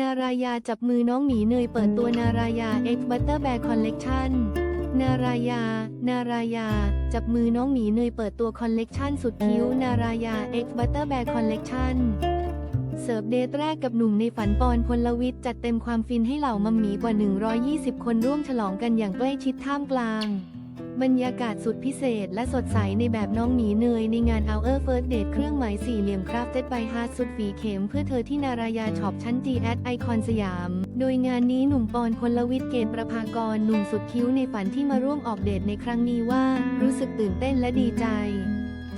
นารายาจับมือน้องหมีเนยเปิดตัวนารายา X Butter Bear Collection นารายา นารายา จับมือน้องหมีเนยเปิดตัวคอลเลกชันสุดคิ้วนารายา X Butter Bear Collection เสิร์ฟเดทแรกกับหนุ่มในฝันปอนพลวิทย์จัดเต็มความฟินให้เหล่ามัมหมีกว่า 120 คนร่วมฉลองกันอย่างใกล้ชิดท่ามกลาง บรรยากาศสุดพิเศษและสดใสในแบบน้องหมีเนยในงาน Our First Date เครื่องหมายสี่เหลี่ยมคราฟเต็ดไปฮาสุดฝีเข็มเพื่อเธอที่นารายาช็อปชั้น G at ไอคอนสยาม โดยงานนี้หนุ่มปอนพลวิทย์เกตประภากรหนุ่มสุดคิ้วในฝันที่มาร่วมออกเดทในครั้งนี้ว่า รู้สึกตื่นเต้นและดีใจ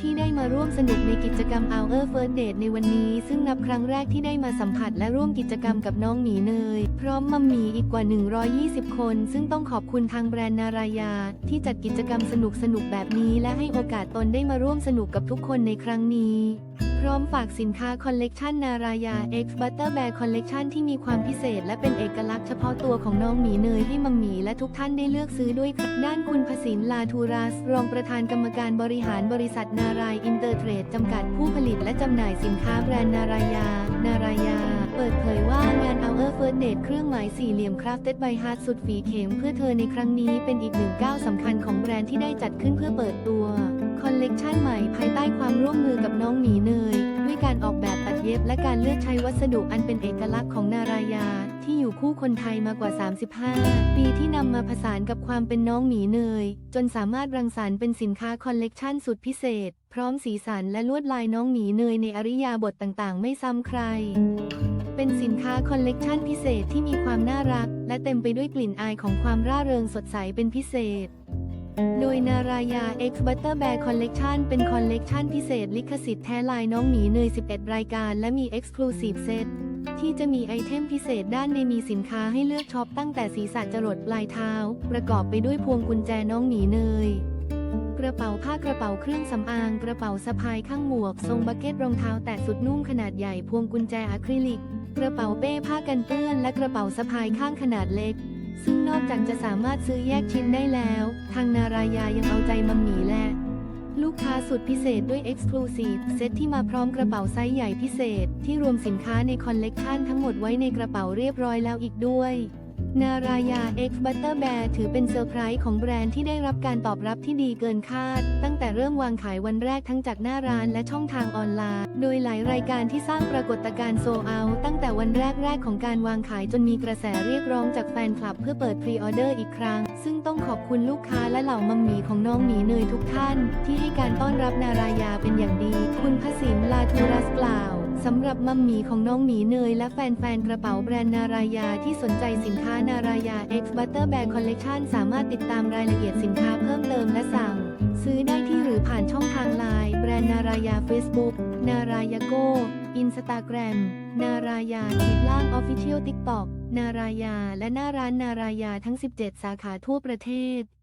ที่ได้มาร่วมสนุกในกิจกรรม Our First Date ในวันนี้ ซึ่งนับครั้งแรกที่ได้มาสัมผัสและร่วมกิจกรรมกับน้องหมีเนย พร้อมมัมหมีอีกกว่า 120 คน ซึ่งต้องขอบคุณทางแบรนด์นารายา ที่จัดกิจกรรมสนุกสนุกๆแบบนี้ และให้โอกาสตนได้มาร่วมสนุกกับทุกคนในครั้งนี้ ร้อมฝากสินค้าคอลเลกชันนารายา X Butter Bear Collection ที่มีความพิเศษและเป็นเอกลักษณ์เฉพาะตัวของน้องหมีเนยให้มัมหมีและทุกท่านได้เลือกซื้อด้วยครับด้านคุณภสินลาทูรัส รองประธานกรรมการบริหารบริษัทนารายอินเตอร์เทรดจำกัดผู้ผลิตและจำหน่ายสินค้าแบรนด์นารายา นารายา เปิดเผยว่างานเอา First Date เครื่องหมายสี่เหลี่ยม Crafted by Heart สุดฝีเข็มเพื่อเธอในครั้งนี้เป็นอีกหนึ่งก้าวสำคัญของแบรนด์ที่ได้จัดขึ้นเพื่อเปิดตัว คอลเลกชันใหม่ภายใต้ความร่วมมือกับน้องหมีเนย ด้วยการออกแบบตัดเย็บและการเลือกใช้วัสดุอันเป็นเอกลักษณ์ของนารายา ที่อยู่คู่คนไทยมากว่า 35 ปีที่นำมาผสานกับความเป็นน้องหมีเนย จนสามารถรังสรรค์เป็นสินค้าคอลเลกชันสุดพิเศษ พร้อมสีสันและลวดลายน้องหมีเนยในอริยาบทต่างๆ ไม่ซ้ำใคร เป็นสินค้าคอลเลกชันพิเศษที่มีความน่ารัก และเต็มไปด้วยกลิ่นอายของความร่าเริงสดใสเป็นพิเศษ โดยนารายา X Butter Bear Collection เป็นคอลเลกชันพิเศษลิขสิทธิ์แท้ลายน้องหมีเนย 11 รายการ และมี Exclusive Set ที่จะมีไอเทมพิเศษด้านในมีสินค้าให้เลือกช็อปตั้งแต่ศีรษะจรดปลายเท้า ประกอบไปด้วยพวงกุญแจน้องหมีเนยกระเป๋าผ้ากระเป๋าเครื่องสำอางกระเป๋าสะพายข้างหมวก ทรงบักเก็ตรองเท้าแตะสุดนุ่มขนาดใหญ่พวงกุญแจอะคริลิก กระเป๋าเป้ผ้ากันเปื้อน และกระเป๋าสะพายข้างขนาดเล็ก ซึ่งนอกจากจะสามารถซื้อแยกชิ้นได้แล้ว ทางนารายายังเอาใจมัมหมีและลูกค้าสุดพิเศษด้วย Exclusive เซตที่มาพร้อมกระเป๋าไซส์ใหญ่พิเศษ ที่รวมสินค้าในคอลเลกชันทั้งหมดไว้ในกระเป๋าเรียบร้อยแล้วอีกด้วย นารายา X Butter Bear ถือเป็นเซอร์ไพรส์ของแบรนด์ที่ได้รับการตอบรับที่ดีเกินคาด ตั้งแต่เริ่มวางขายวันแรกทั้งจากหน้าร้านและช่องทางออนไลน์ โดยหลายรายการที่สร้างปรากฏการณ์โซเอาตั้งแต่วันแรกๆของการวางขายจนมีกระแสเรียกร้องจากแฟนคลับเพื่อเปิดพรีออเดอร์อีกครั้ง ซึ่งต้องขอบคุณลูกค้าและเหล่ามัมหมีของน้องหมีเนยทุกท่าน ที่ให้การต้อนรับนารายาเป็นอย่างดี คุณพสินลาทูรัสกล่าวสำหรับมัมหมีของน้องหมีเนยและแฟนๆกระเป๋าแบรนด์นารายาที่สนใจสินค้านารายา X Butter Bear Collection สามารถติดตามรายละเอียดสินค้าเพิ่มเติมและสั่ง ซื้อได้ที่หรือผ่านช่องทางไลน์แบรนด์นารายา Facebook นารายาโกอินสตาแกรมนารายาขีดล่าง Official TikTok นารายา และหน้าร้านนารายาทั้ง 17 สาขาทั่วประเทศ